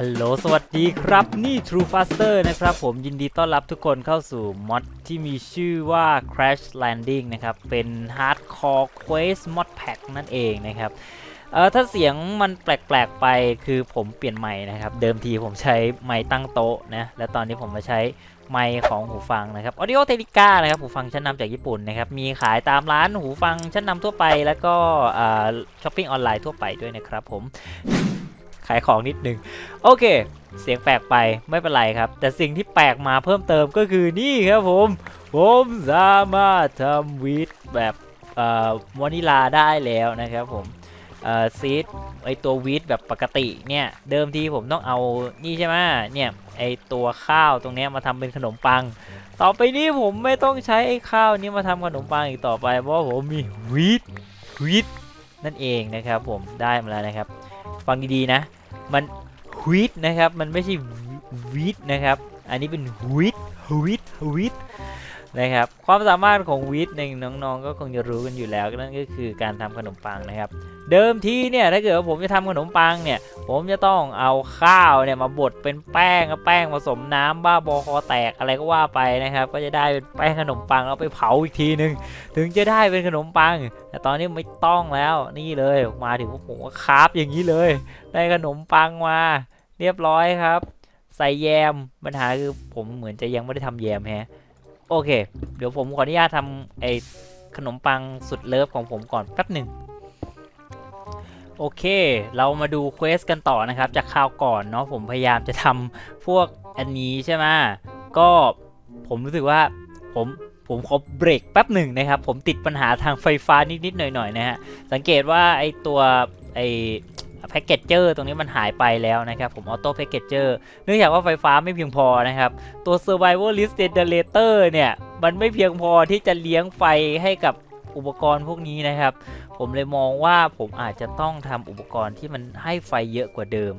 ฮัลโหล สวัสดีครับ นี่ True Faster นะครับ ผมยินดีต้อนรับทุกคนเข้าสู่มอดที่มีชื่อว่า Crash Landing นะครับ เป็น Hardcore Quest Mod Pack นั่นเองนะครับ เอ่อถ้าเสียงมันแปลกๆไปคือผมเปลี่ยนไมค์นะครับ เดิมทีผมใช้ไมค์ตั้งโต๊ะนะ และตอนนี้ผมมาใช้ไมค์ของหูฟังนะครับ Audio Technica นะครับ หูฟังชั้นนำจากญี่ปุ่นนะครับ มีขายตามร้านหูฟังชั้นนำทั่วไป แล้วก็ช้อปปิ้งออนไลน์ทั่วไปด้วยนะครับผม ขายของนิดนึง โอเค เสียงแปลกไปไม่เป็นไรครับ แต่สิ่งที่แปลกมาเพิ่มเติมก็คือนี่ครับผม ผมสามารถทำวีดแบบอ่อวานิลาได้แล้วนะครับผมอ่อซีดไอตัววีดแบบปกติเนี่ยเดิมทีผมต้องเอานี่ใช่ไหมเนี่ยไอตัวข้าวตรงนี้มาทำเป็นขนมปัง ต่อไปนี้ผมไม่ต้องใช้ไอข้าวนี้มาทำขนมปังอีกต่อไปเพราะผมมีวีดวีดนั่นเองนะครับผมได้มาแล้วนะครับ ฟังดีๆนะ มันฮวีตนะครับ มันไม่ใช่วิดนะครับ อันนี้เป็นฮวีตฮวีตฮวีต นะครับ ความสามารถของวีดในน้องๆ ก็คงจะรู้กันอยู่แล้วนั่นก็คือการทำขนมปังนะครับ เดิมทีเนี่ยถ้าเกิดว่าผมจะทำขนมปังเนี่ย ผมจะต้องเอาข้าวเนี่ยมาบดเป็นแป้งแป้งผสมน้ำบ้าบอคอแตกอะไรก็ว่าไปนะครับ ก็จะได้เป็นแป้งขนมปังแล้วไปเผาอีกทีหนึ่งถึงจะได้เป็นขนมปัง แต่ตอนนี้ไม่ต้องแล้วนี่เลยมาถึงพวกผมก็คราฟอย่างนี้เลย ได้ขนมปังมาเรียบร้อยครับ ใส่แยมปัญหาคือผมเหมือนจะยังไม่ได้ทำแยมแฮะ โอเค เดี๋ยวผมขออนุญาตทำไอขนมปังสุดเลิฟของผมก่อนแป๊บหนึ่งโอเค เรามาดูเควสกันต่อนะครับ จากคราวก่อนเนาะผมพยายามจะทำพวกอันนี้ใช่ไหมก็ผมรู้สึกว่าผมผมขอเบรกแป๊บหนึ่งนะครับ ผมติดปัญหาทางไฟฟ้านิดๆหน่อยๆนะฮะ สังเกตว่าไอตัวไอ แพ็กเกจเจอร์ตรงนี้มันหายไปแล้วนะครับผมออโต้แพ็กเกจเจอร์เนื่องจากว่าไฟฟ้าไม่เพียงพอนะครับ ตัว Survivalist Generator เนี่ย มันไม่เพียงพอที่จะเลี้ยงไฟให้กับอุปกรณ์พวกนี้นะครับ ผมเลยมองว่าผมอาจจะต้องทำอุปกรณ์ที่มันให้ไฟเยอะกว่าเดิม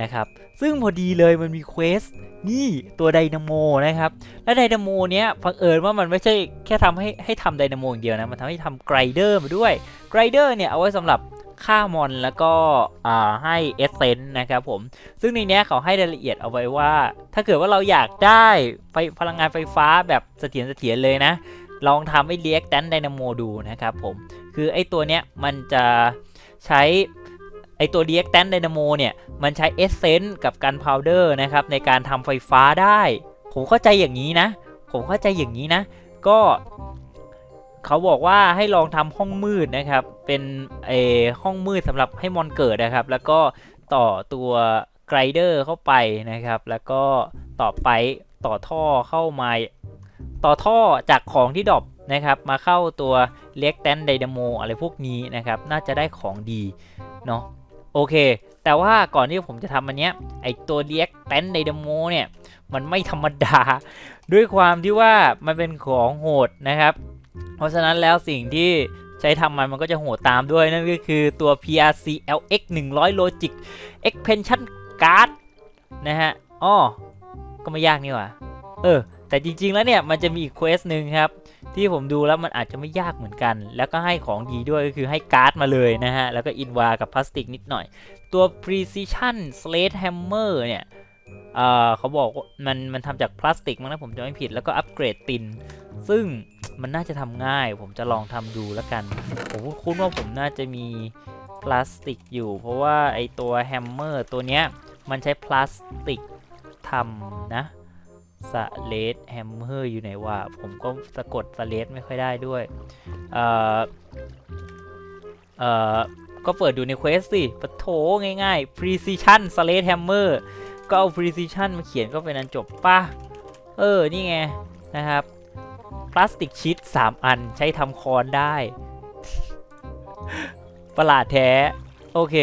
นะครับ ซึ่งพอดีเลยมันมีเควสนี่ตัวไดนาโมนะครับ และไดนาโมเนี้ยพังเอิญว่ามันไม่ใช่แค่ทำให้ให้ทำไดนาโมอย่างเดียวนะ มันทำให้ทำไกรเดอร์มาด้วย ไกรเดอร์เนี่ยเอาไว้สำหรับ ฆ่ามอนแล้วก็ให้เอเซนต์นะครับผม ซึ่งในนี้เขาให้รายละเอียดเอาไว้ว่า ถ้าเกิดว่าเราอยากได้ไฟพลังงานไฟฟ้าแบบเสถียรเสถียรเลยนะ ลองทำไอ้เรียกแตนไดนาโมดูนะครับผม คือไอ้ตัวเนี้ยมันจะใช้ไอ้ตัว reactant dynamo เนี่ย มันใช้เอเซนต์กับกันพาวเดอร์นะครับ ในการทำไฟฟ้าได้ ผมเข้าใจอย่างนี้นะ ผมเข้าใจอย่างนี้นะ ก็ เขาบอกว่าให้ลองทำห้องมืดนะครับ เป็นเอห้องมืดสำหรับให้มอนเกิดนะครับ แล้วก็ต่อตัวไกรเดอร์เข้าไปนะครับ แล้วก็ต่อไปต่อท่อเข้ามาต่อท่อจากของที่ดรอปนะครับ มาเข้าตัวเล็กแตนไดนาโมอะไรพวกนี้นะครับ น่าจะได้ของดีเนาะโอเค แต่ว่าก่อนที่ผมจะทำอันเนี้ยไอตัวเล็กแตนไดนาโมเนี่ย มันไม่ธรรมดา ด้วยความที่ว่ามันเป็นของโหดนะครับ เพราะฉะนั้นแล้วสิ่งที่ใช้ทำมันมันก็จะโหดตามด้วย นั่นก็คือตัว PRC LX 100 Logic Expansion Card นะฮะอ้อก็ไม่ยากนี่หว่า เออ แต่จริง ๆ แล้วเนี่ย มันจะมีอีกเควสหนึ่งครับ ที่ผมดูแล้วมันอาจจะไม่ยากเหมือนกัน แล้วก็ให้ของดีด้วยก็คือให้การ์ดมาเลยนะฮะ แล้วก็อินวากับพลาสติกนิดหน่อย ตัว Precision Slate Hammer เนี่ยเออเขาบอกมันมันทำจากพลาสติกมั้งนะผมจะไม่ผิด แล้วก็อัปเกรดติน ซึ่ง มันน่าจะทำง่าย ผมจะลองทำดูแล้วกัน ผมคุ้นว่าผมน่าจะมีพลาสติกอยู่ เพราะว่าไอตัวแฮมเมอร์ตัวเนี้ยมันใช้พลาสติกทำนะสเลดแฮมเมอร์อยู่ไหนวะผมก็สะกดสเลดไม่ค่อยได้ด้วย เอ่อ เอ่อ ก็เปิดดูในเควสสิปะโถง่ายๆ precision slate hammer ก็เอา precision มาเขียนก็เป็นอันจบป่ะ เออ นี่ไงนะครับ ลาสติกชีต3 อันใช้ทำคอนได้ ประหลาดแท้ โอเค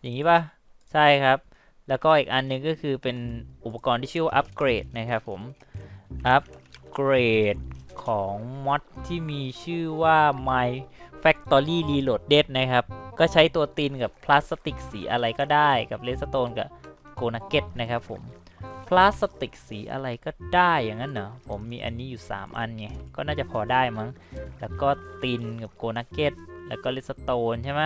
อย่างนี้ป่ะ ใช่ครับ แล้วก็อีกอันหนึงก็คือเป็นอุปกรณ์ที่ชื่อว่าอัปเกรดนะครับผม อัปเกรดของมอดที่มีชื่อว่า My Factory Reloaded นะครับ ก็ใช้ตัวตีนกับพลาสติกสีอะไรก็ได้กับเลสโตนกับโกนักเก็ตนะครับผม พลาสติกสีอะไรก็ได้อย่างนั้นเหรอ ผมมีอันนี้อยู่ 3 อันไง ก็น่าจะพอได้มั้ง แล้วก็ตินกับโกนักเก็ต แล้วก็เลสโตนใช่ไหม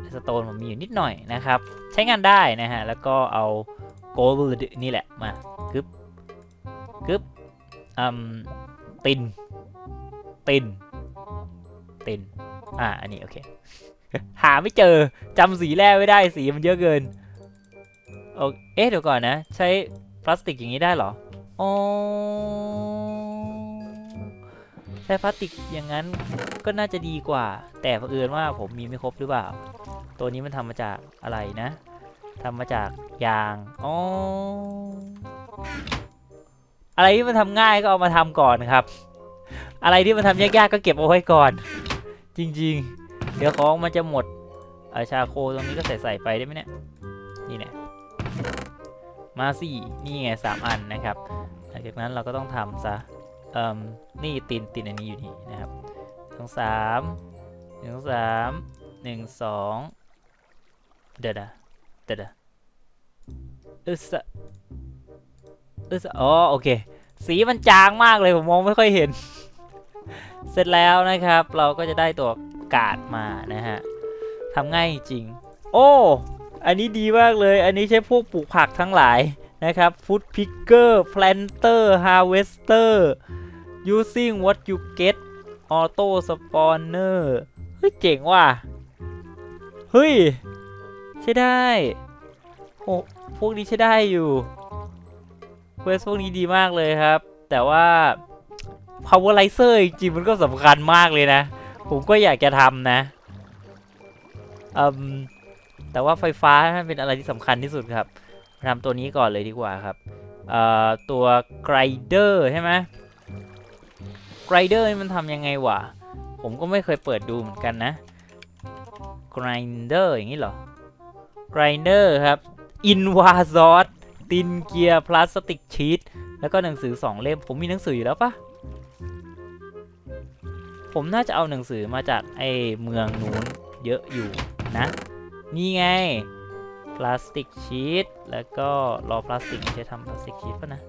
เลสสโตนผมมีอยู่นิดหน่อยนะครับ ใช้งานได้นะฮะ แล้วก็เอาโกลด์นี่แหละ มากึบกึบอืมติน ติน ติน อ่า อันนี้โอเค หาไม่เจอจำสีแร่ไม่ได้ สีมันเยอะเกิน โอเอ๊ะเดี๋ยวก่อนนะ ใช้พลาสติกอย่างนี้ได้เหรออ๋อใช้พลาสติกอย่างนั้นก็น่าจะดีกว่า แต่เผอิญว่าผมมีไม่ครบหรือเปล่า ตัวนี้มันทำมาจากอะไรนะทำมาจากยางอ๋ออะไรที่มันทำง่ายก็เอามาทำก่อนครับ อะไรที่มันทำยากๆก็เก็บเอาไว้ก่อน จริง ๆ เดี๋ยวของมันจะหมดอ่อชาโคตรงนี้ก็ใส่ใส่ไปได้ไหมเนี่ยนี่เนี่ย มาสี่นี่ไงสามอันนะครับหลังจากนั้นเราก็ต้องทำซะเอ่มนี่ตินตินอันนี้อยู่นี่นะครับสองสามหนึ่งสามหนึ่งสองเดี๋ยวนะเดี๋ยวนะอึสะอึสะอ๋อโอเค สีมันจางมากเลย ผมมองไม่ค่อยเห็น เสร็จแล้วนะครับ เราก็จะได้ตัวกาดมานะฮะทำง่ายจริง โอ้ อันนี้ดีมากเลย อันนี้ใช้พวกปลูกผักทั้งหลายนะครับ food picker planter harvester using what you get auto spawner เฮ้ย เจ๋งว่ะ เฮ้ย ใช่ได้ โอ้ พวกนี้ใช้ได้อยู่เควสพวกนี้ดีมากเลยครับ แต่ว่า powerizer จริงๆมันก็สำคัญมากเลยนะ ผมก็อยากจะทำนะอืม แต่ว่าไฟฟ้าเป็นอะไรที่สำคัญที่สุดครับมาทำตัวนี้ก่อนเลยดีกว่าครับตัว grinder ใช่ไหม grinder นี่มันทำยังไงวะ ผมก็ไม่เคยเปิดดูเหมือนกันนะ grinder อย่างนี้เหรอ grinder ครับ invasor ตินเกียร์พลาสติกชีตแล้วก็หนังสือสองเล่ม ผมมีหนังสืออยู่แล้วปะผมน่าจะเอาหนังสือมาจากไอ้เมืองนู้นเยอะอยู่นะ นี่ไง พลาสติกชีตแล้วก็รอพลาสติกจะทำพลาสติกชีตป่ะนะ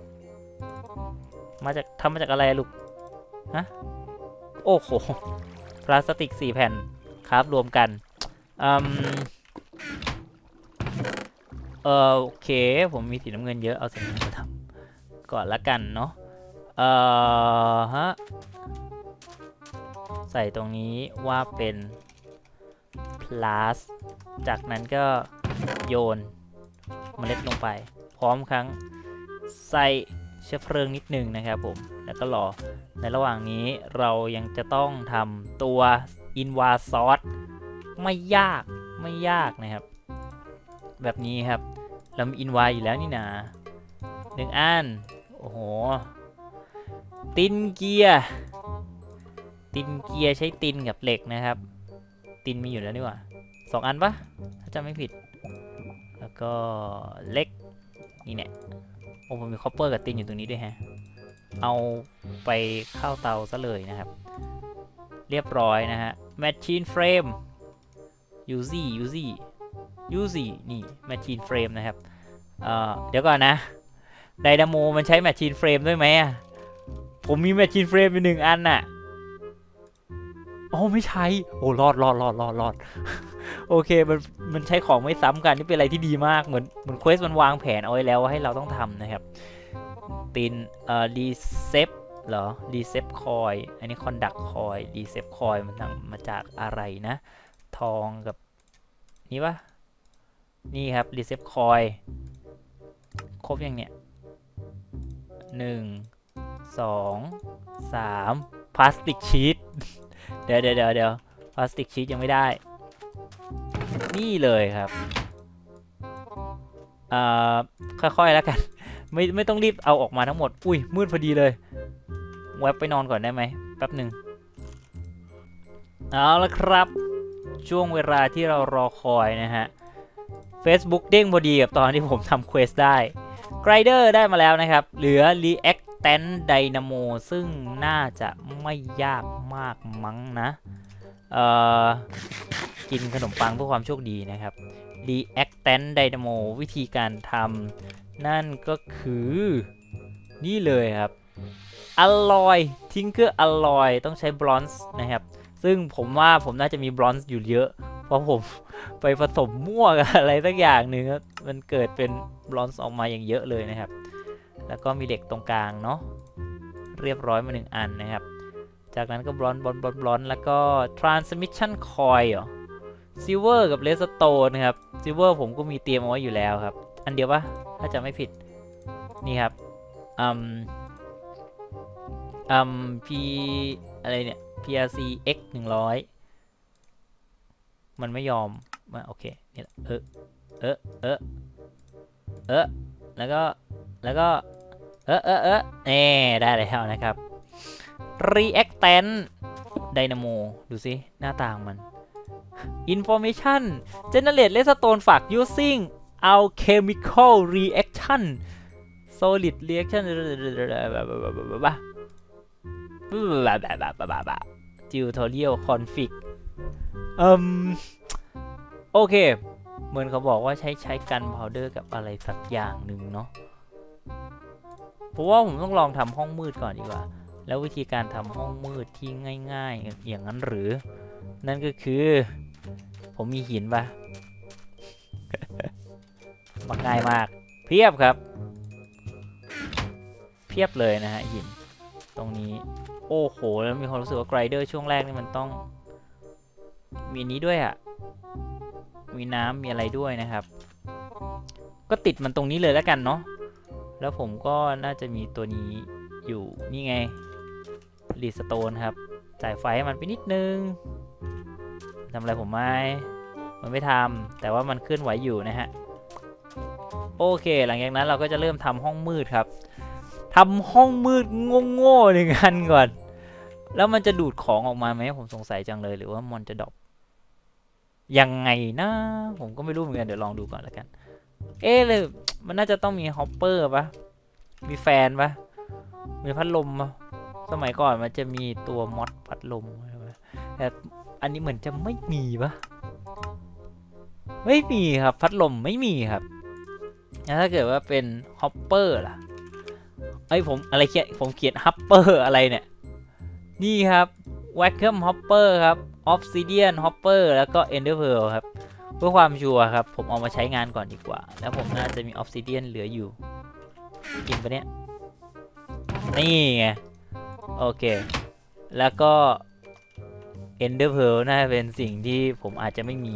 มาจากทำมาจากอะไรลูก ฮะ โอ้โห พลาสติกสี่แผ่นครับรวมกันอืมเออโอเค ผมมีสีน้ำเงินเยอะ เอาสีน้ำเงินมาทำก่อนละกันเนาะ เอ่อฮะ ใส่ตรงนี้ว่าเป็น plus จากนั้นก็โยนเมล็ดลงไป พร้อมครั้งใส่เชื้อเพลิงนิดหนึงนะครับผม แล้วก็รอ ในระหว่างนี้เรายังจะต้องทำตัว inva sauce ไม่ยากไม่ยากนะครับ แบบนี้ครับเรามี inva อยู่แล้วนี่นาหนึ่งอัน โอ้โห ตินเกียร์ ตินเกียร์ใช้ตินกับเหล็กนะครับ ตินมีอยู่แล้วนี่หว่า สองอันปะถ้าจำไม่ผิด แล้วก็เล็กนี่เนี่ยโอ้ผมมีคอปเปอร์กับตินอยู่ตรงนี้ด้วยฮะ เอาไปเข้าเตาซะเลยนะครับ เรียบร้อยนะฮะ Machine Frame Uzi Uzi Uzi นี่ Machine Frame นะครับเอ่อเดี๋ยวก่อนนะไดนาโมมันใช้ Machine Frame ด้วยไหมอะผมมี Machine Frame อยู่หนึ่งอันน่ะ อ๋อไม่ใช่โอ้รอดรอดรอดรอดรอดโอเคมันมันใช้ของไม่ซ้ำกันนี่เป็นอะไรที่ดีมากเหมือนเหมือนเควสมันวางแผนเอาไว้แล้วว่าให้เราต้องทำนะครับตินเอ่อรีเซปเหรอรีเซปคอยอันนี้คอนดักคอยรีเซปคอยมันทำมาจากอะไรนะ ทองกับนี่ปะนี่ครับรีเซปคอยครบยังเนี่ยหนึ่งสองสามพลาสติกชีต เดี๋ยวเดี๋ยวเดี๋ยวเดี๋ยวพลาสติกชีตยังไม่ได้ นี่เลยครับเอ่อค่อยๆแล้วกัน ไม่ไม่ต้องรีบเอาออกมาทั้งหมด อุ้ยมืดพอดีเลยแวบไปนอนก่อนได้ไหมแป๊บหนึ่งเอาละครับ ช่วงเวลาที่เรารอคอยนะฮะ Facebook เด้งพอดีกับตอนที่ผมทำเควสได้ Grider ได้มาแล้วนะครับ เหลือ Reactant Dynamo ซึ่งน่าจะไม่ยากมากมั้งนะ เอ่อ กินขนมปังเพื่อความโชคดีนะครับ Reactant Dynamo วิธีการทำนั่นก็คือ นี่เลยครับอลอยทิงเกอร์อลอยต้องใช้บรอนซ์นะครับ ซึ่งผมว่าผมน่าจะมีบรอนซ์อยู่เยอะ เพราะผมไปผสมมั่วกับอะไรสักอย่างหนึ่งครับ มันเกิดเป็นบลอนซ์ออกมาอย่างเยอะเลยนะครับ แล้วก็มีเหล็กตรงกลางเนาะเรียบร้อยมาหนึ่งอันนะครับ จากนั้นก็บลอนบลอนบลอนบลอนแล้วก็ transmission coil เหรอซิลเวอร์กับเลสโตนครับซิลเวอร์ผมก็มีเตรียมเอาไว้อยู่แล้วครับ อันเดียวปะถ้าจะไม่ผิด นี่ครับอืมอืม P อะไรเนี่ย PRC X 100 มันไม่ยอมมาโอเคนี่แหละเออเออเออเออแล้วก็ แล้วก็ เออเออเออเน่ได้แล้วนะครับ Reactant Dynamo ดูสิ หน้าต่างมัน Information Generate redstone ฝาก using alchemical reaction solid reaction tutorial config อืม โอเค เหมือนเขาบอกว่าใช้ใช้กันพาวเดอร์กับอะไรสักอย่างหนึ่งเนาะ เพราะว่าผมต้องลองทำห้องมืดก่อนดีกว่า แล้ววิธีการทำห้องมืดที่ง่าย ๆ อย่างนั้นหรือ นั่นก็คือ ผมมีหินปะมันง่ายมาก เพียบครับ เพียบเลยนะฮะหิน ตรงนี้ โอ้โห แล้วมีความรู้สึกว่าไกรเดอร์ช่วงแรกนี่มันต้อง มีนนี้ด้วยอะ่ะ มีน้ำมีอะไรด้วยนะครับ ก็ติดมันตรงนี้เลยแล้วกันเนาะ แล้วผมก็น่าจะมีตัวนี้อยู่นี่ไงรีสโตนครับ จ่ายไฟให้มันไปนิดนึงทำอะไรผมไหมมันไม่ทำแต่ว่ามันเคลื่อนไหวอยู่นะฮะ โอเค หลังจากนั้นเราก็จะเริ่มทำห้องมืดครับทำห้องมืดโง่ๆหนึ่งอันก่อน แล้วมันจะดูดของออกมาไหมผมสงสัยจังเลยหรือว่ามันจะดรอปยังไงนะ ผมก็ไม่รู้เหมือนกันเดี๋ยวลองดูก่อนแล้วกัน เอ๊ะเลยมันน่าจะต้องมีฮอปเปอร์ปะมีแฟนปะมีพัดลมปะสมัยก่อนมันจะมีตัวมอดพัดลมใช่ไหมแต่อันนี้เหมือนจะไม่มีปะไม่มีครับพัดลมไม่มีครับแล้วถ้าเกิดว่าเป็นฮอปเปอร์ล่ะไอ้ผมอะไรเขียนผมเขียนฮัปเปอร์อะไรเนี่ย นี่ครับแวคเคิมฮอปเปอร์ครับออฟซิเดียนฮอปเปอร์แล้วก็เอนเดอร์เพลครับ เพื่อความชัวร์ครับ ผมเอามาใช้งานก่อนดีกว่า แล้วผมน่าจะมีออฟซิเดียนเหลืออยู่ กินปะเนี่ย นี่ไง โอเค แล้วก็ Ender Pearl น่าจะเป็นสิ่งที่ผมอาจจะไม่มี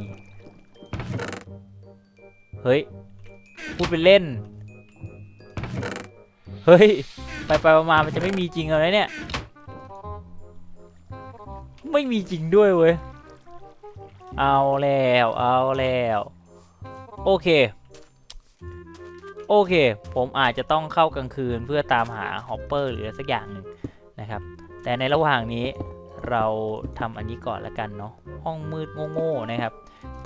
เฮ้ย พูดเป็นเล่น เฮ้ย ไปไปมามันจะไม่มีจริงอะไรเนี่ย ไม่มีจริงด้วยเว้ย เอาแล้ว เอาแล้ว โอเค โอเค ผมอาจจะต้องเข้ากลางคืนเพื่อตามหาฮอปเปอร์หรือสักอย่างหนึ่งนะครับ แต่ในระหว่างนี้เราทำอันนี้ก่อนละกันเนาะ ห้องมืดโง่ๆนะครับ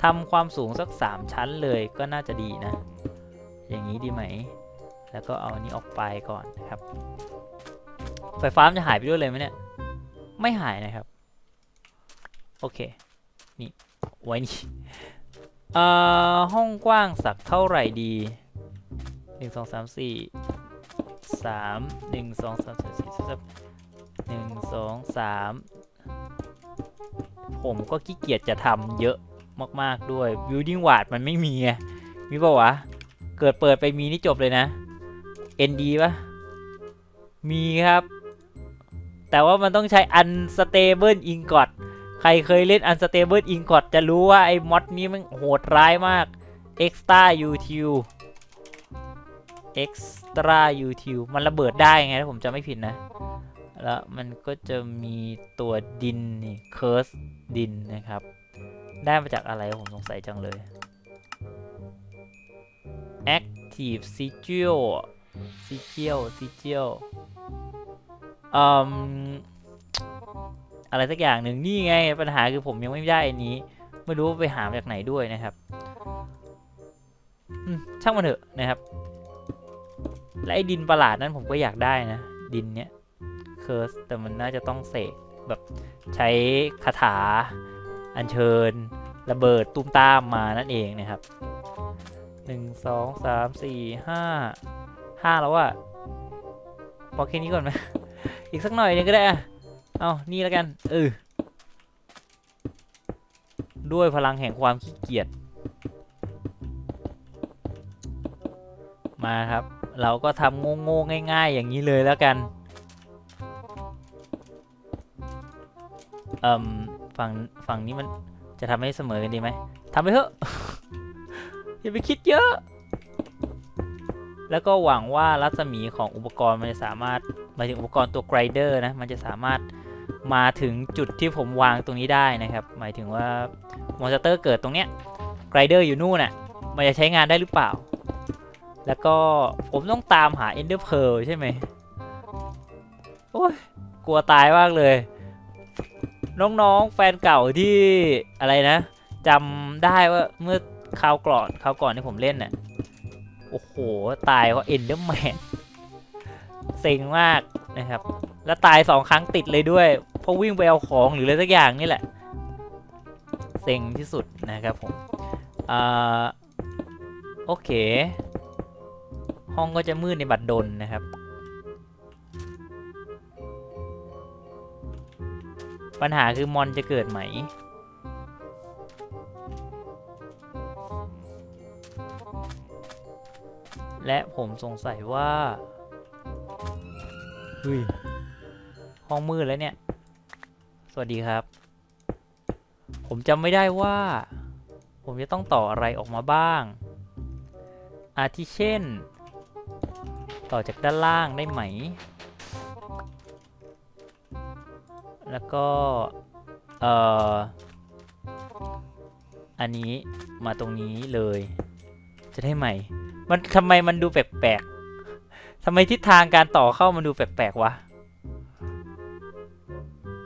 ทำความสูงสัก 3 ชั้นเลยก็น่าจะดีนะ อย่างนี้ดีไหม แล้วก็เอาอันนี้ออกไปก่อนนะครับ ไฟฟ้ามันจะหายไปด้วยเลยไหมเนี่ย ไม่หายนะครับ โอเค ไว้นี่เอ่อห้องกว้างสักเท่าไหร่ดีหนึ่งสองสามสี่สามหนึ่งสองสามสี่สี่สามหนึ่งสองสามผมก็ขี้เกียจจะทำเยอะมาก ๆ ด้วย building ward มันไม่มีไงมีปะวะ เกิดเปิดไปมีนี่จบเลยนะ ND ปะมีครับ แต่ว่ามันต้องใช้ unstable ingot ใครเคยเล่น unstable ingot จะรู้ว่า ไอ้มอดนี้มันโหดร้ายมาก extra util extra util มันระเบิดได้ไงถ้าผมจำไม่ผิดนะ แล้วมันก็จะมีตัวดินนี่ curse ดินนะครับ ได้มาจากอะไรผมสงสัยจังเลย active sigil sigil sigil อืม อะไรสักอย่างหนึ่งนี่ไงปัญหาคือผมยังไม่ได้อันนี้ ไม่รู้ว่าไปหาจากไหนด้วยนะครับช่างมันเถอะนะครับ และไอ้ดินประหลาดนั้นผมก็อยากได้นะ ดินเนี้ยเคิร์สแต่มันน่าจะต้องเสกแบบใช้คาถา อัญเชิญ ระเบิดตุ้มตามมานั่นเองนะครับหนึ่งสองสามสี่ห้าห้าแล้วอะพอแค่นี้ก่อนไหมอีกสักหน่อยนึงก็ได้อะ เอานี่แล้วกัน เออ ด้วยพลังแห่งความขี้เกียจ มาครับ เราก็ทำโง่ๆง่าย ๆ อย่างนี้เลยแล้วกันเอ่มฝั่งฝั่งนี้มันจะทำให้เสมอกันดีไหมทำไปเถอะ อย่าไปคิดเยอะ แล้วก็หวังว่ารัศมีของอุปกรณ์มันจะสามารถหมายถึงอุปกรณ์ตัวไกรเดอร์นะ มันจะสามารถ มาถึงจุดที่ผมวางตรงนี้ได้นะครับ หมายถึงว่ามอนสเตอร์เกิดตรงเนี้ยไกรเดอร์อยู่นู่นน่ะ มันจะใช้งานได้หรือเปล่า แล้วก็ผมต้องตามหา Ender Pearl ใช่ไหมโอ้ยกลัวตายมากเลย น้องๆแฟนเก่าที่อะไรนะจำได้ว่าเมื่อคราวก่อนคราวก่อนที่ผมเล่นน่ะโอ้โห ตายเพราะ Enderman เซ็งมากนะครับ แล้วตายสองครั้งติดเลยด้วย เพราะวิ่งไปเอาของหรืออะไรสักอย่างนี่แหละ เซ็งที่สุดนะครับผมอ่าโอเค ห้องก็จะมืดในบัดดลนะครับ ปัญหาคือมอนจะเกิดไหมและผมสงสัยว่าเฮ้ย ห้องมืดแล้วเนี่ย สวัสดีครับ ผมจำไม่ได้ว่า ผมจะต้องต่ออะไรออกมาบ้าง อาทิเช่น ต่อจากด้านล่างได้ไหม แล้วก็ เอ่อ อันนี้มาตรงนี้เลย จะได้ไหม มันทำไมมันดูแปลกๆทำไมทิศทางการต่อเข้ามันดูแปลกๆวะ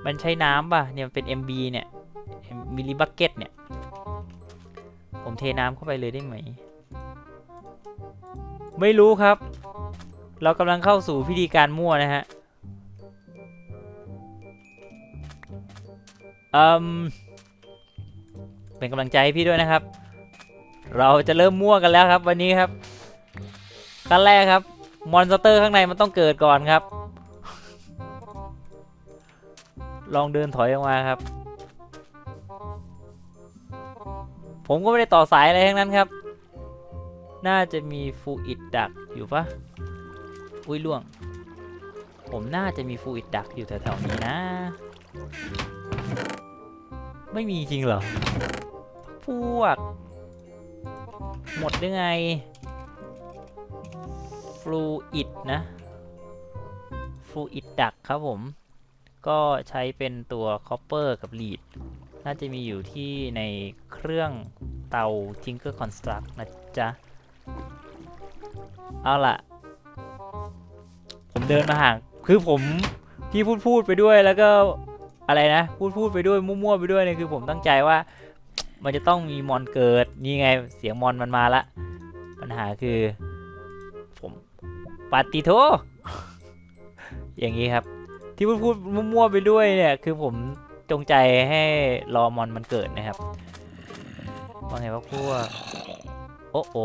มันใช้น้ำป่ะ เนี่ยมันเป็น MB เนี่ย มิลลิบักเก็ตเนี่ย ผมเทน้ำเข้าไปเลยได้ไหม ไม่รู้ครับ เรากำลังเข้าสู่พิธีการมั่วนะฮะอืมเป็นกำลังใจให้พี่ด้วยนะครับ เราจะเริ่มมั่วกันแล้วครับวันนี้ครับขั้นแรกครับ มอนสเตอร์ข้างในมันต้องเกิดก่อนครับ ลองเดินถอยออกมาครับ ผมก็ไม่ได้ต่อสายอะไรทั้งนั้นครับ น่าจะมีฟูอิดดักอยู่ปะอุ้ยล่วง ผมน่าจะมีฟูอิดดักอยู่แถวๆนี้นะ ไม่มีจริงเหรอ พวก หมดได้ไง ฟูอิดนะฟูอิดดักครับผม ก็ใช้เป็นตัวคอปเปอร์กับลีดน่าจะมีอยู่ที่ในเครื่องเตา Tinker Construct นะจ๊ะ เอาล่ะ ผมเดินมาห่าง คือผมที่พูดพูดไปด้วยแล้วก็อะไรนะ พูดพูดไปด้วย มั่วๆไปด้วยเนี่ยคือผมตั้งใจว่า มันจะต้องมีมอนเกิด นี่ไงเสียงมอนมันมาละ ปัญหาคือ ผมปาติโทอย่างนี้ครับ ที่พูดพูดมั่วๆไปด้วยเนี่ยคือผมจงใจให้รอมอนมันเกิดนะครับว่าไงว่าพวกโอ้โอ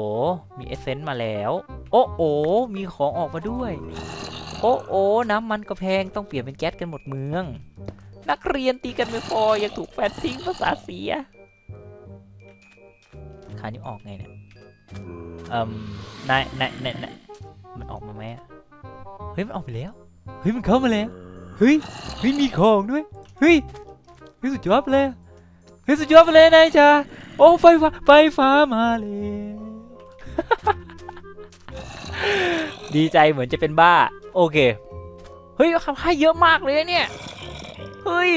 มีเอเซนต์มาแล้ว โอ้โอมีของออกมาด้วย โอ้โอน้ำมันก็แพงต้องเปลี่ยนเป็นแก๊สกันหมดเมือง นักเรียนตีกันไม่พอยังถูกแฟนทิ้งภาษาเสียคานี้ออกไงเนี่ยเอ่มนายนายนายนมันออกมาไหมอะเฮ้ยมันออกไปแล้ว เฮ้ยมันเข้ามาแล้ว เฮ้ยเฮ้ยมีของด้วยเฮ้ยเฮ้ยสุดยอดไปเลยเฮ้ยสุดยอดไปเลยนายจ้าโอ้ไฟฟ้าไฟฟ้ามาแล้วดีใจเหมือนจะเป็นบ้า โอเค เฮ้ยเขาให้เยอะมากเลยเนี่ย เฮ้ย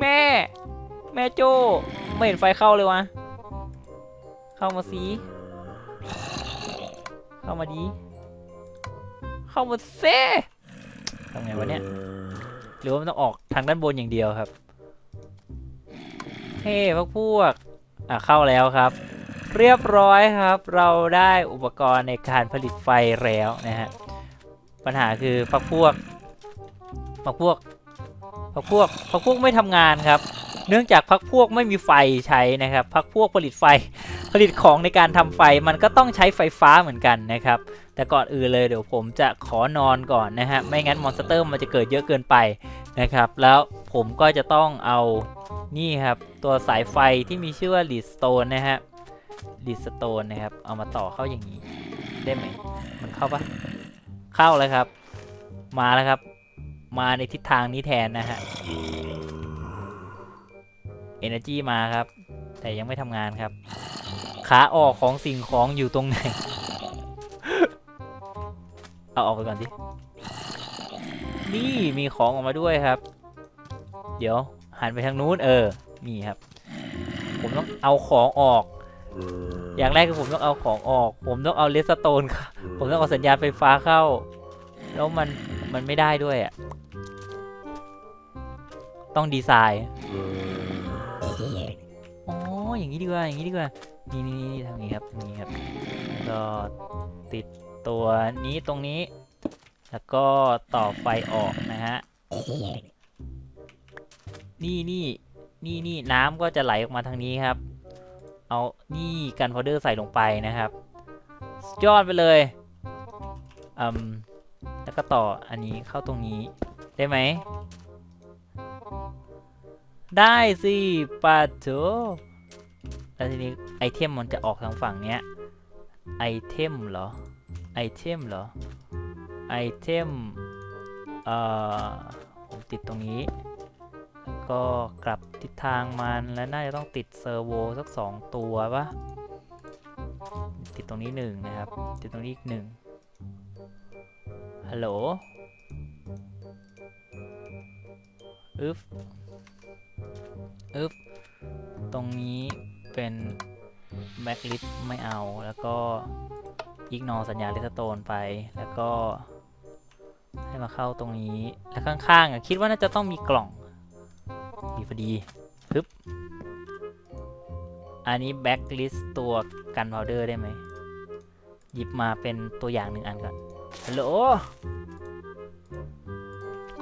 แม่ แม่โจไม่เห็นไฟเข้าเลยวะ เข้ามาสิ เข้ามาดี เข้ามาเซ่ ทำไงวะเนี่ย หรือว่ามันต้องออกทางด้านบนอย่างเดียวครับ เฮ้พวกพวก อะเข้าแล้วครับ เรียบร้อยครับ เราได้อุปกรณ์ในการผลิตไฟแล้วนะฮะ ปัญหาคือพักพวกพักพวกพักพวกพักพวกไม่ทำงานครับ เนื่องจากพักพวกไม่มีไฟใช้นะครับพักพวกผลิตไฟผลิตของในการทำไฟมันก็ต้องใช้ไฟฟ้าเหมือนกันนะครับ แต่ก่อนอื่นเลยเดี๋ยวผมจะขอนอนก่อนนะฮะไม่งั้นมอนสเตอร์มันจะเกิดเยอะเกินไปนะครับ แล้วผมก็จะต้องเอานี่ครับตัวสายไฟที่มีชื่อว่า lead stone นะฮะ lead stone นะครับ เอามาต่อเข้าอย่างนี้ได้ไหมมันเข้าปะเข้าเลยครับ มาแล้วครับ มาในทิศทางนี้แทนนะฮะ energy มาครับ แต่ยังไม่ทำงานครับ ขาออกของสิ่งของอยู่ตรงไหน เอาออกไปก่อนดิ นี่มีของออกมาด้วยครับ เดี๋ยวหันไปทางนู้น เออ นี่ครับ ผมต้องเอาของออก อย่างแรกคือผมต้องเอาของออก ผมต้องเอาเลสโตนค่ะผมต้องเอาสัญญาณไฟฟ้าเข้า แล้วมันมันไม่ได้ด้วยอะ ต้องดีไซน์ อ๋อย่างนี้ดีกว่าอย่างนี้ดีกว่านี่นี่นี่ทางนี้ครับทางนี้ครับก็ติดตัวนี้ตรงนี้ แล้วก็ต่อไฟออกนะฮะนี่นี่นี่นี่น้ำก็จะไหลออกมาทางนี้ครับ เอานี่กันพาวเดอร์ใส่ลงไปนะครับยอดไปเลยอืมแล้วก็ต่ออันนี้เข้าตรงนี้ได้ไหม ได้สิปัดโถ แล้วทีนี้ไอเทมมันจะออกทางฝั่งเนี้ยไอเทมเหรอไอเทมเหรอไอเทมเอ่อผมติดตรงนี้แล้วก็กลับทิศทางมันแล้วน่าจะต้องติดเซอร์โวสักสองตัวปะติดตรงนี้หนึ่งนะครับ ติดตรงนี้อีกหนึ่งฮัลโหลอึฟอึฟตรงนี้ เป็นแบ็กลิสไม่เอาแล้วก็อีกนอสัญญาณเลสโตนไปแล้วก็ ให้มาเข้าตรงนี้ แล้วข้างๆอะคิดว่าน่าจะต้องมีกล่องดีพอดีปึ๊บอันนี้แบ็กลิสตัวกันพาวเดอร์ได้ไหม หยิบมาเป็นตัวอย่างหนึ่งอันก่อนฮัลโหล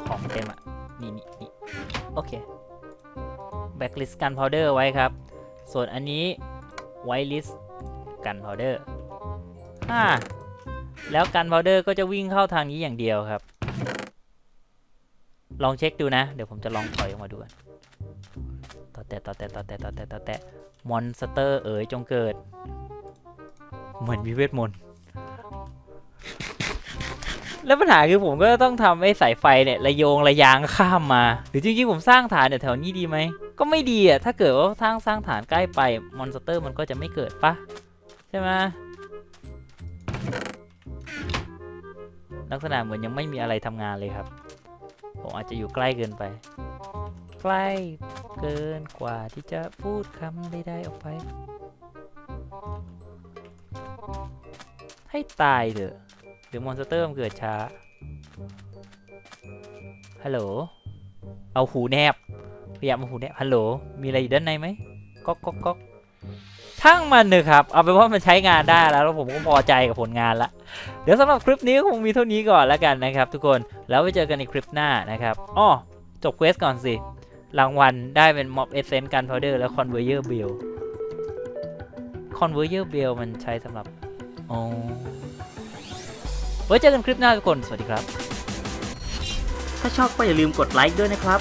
ของเต็มอะ นี่นี่นี่โอเคแบ็กลิสกันพาวเดอร์ไว้ครับ ส่วนอันนี้ไวลิสกันพาวเดอร์อ่าแล้วกันพาวเดอร์ก็จะวิ่งเข้าทางนี้อย่างเดียวครับ ลองเช็คดูนะ เดี๋ยวผมจะลองถอยออกมาดูก่อนต่อแต่ต่อแต่ต่อแต่ต่อแต่ต่อแต่มอนสเตอร์เอ๋ยจงเกิด เหมือนมีเวทมนต์แล้วปัญหาคือผมก็ต้องทำไอ้สายไฟเนี่ยระโยงระยางข้ามมา หรือจริงๆผมสร้างฐานแถวนี้ดีไหม ก็ไม่ดีอะ ถ้าเกิดว่าสร้างสร้างฐานใกล้ไป มอนสเตอร์มันก็จะไม่เกิดปะใช่ไหมลักษณะเหมือนยังไม่มีอะไรทำงานเลยครับ ผมอาจจะอยู่ใกล้เกินไป ใกล้เกินกว่าที่จะพูดคำใดๆออกไป ให้ตายเถอะเดี๋ยวมอนสเตอร์มันเกิดช้า ฮัลโหล เอาหูแนบ พยายามอาหูแนบฮัลโหล มีอะไรอยู่ด้านในไหมก๊อกก๊อกก๊อกช่างมันเถอะครับ เอาเป็นว่ามันใช้งานได้แล้วแล้วผมก็พอใจกับผลงานละ เดี๋ยวสำหรับคลิปนี้คงมีเท่านี้ก่อนแล้วกันนะครับ ทุกคน แล้วไว้เจอกันในคลิปหน้านะครับอ้อจบเควสก่อนสิ รางวัลได้เป็น Mob Essence Gunpowder และ Conveyor Bell Conveyor Bell มันใช้สำหรับอ๋อไว้เจอกันคลิปหน้าทุกคน สวัสดีครับ ถ้าชอบก็อย่าลืมกดไลค์ด้วยนะครับ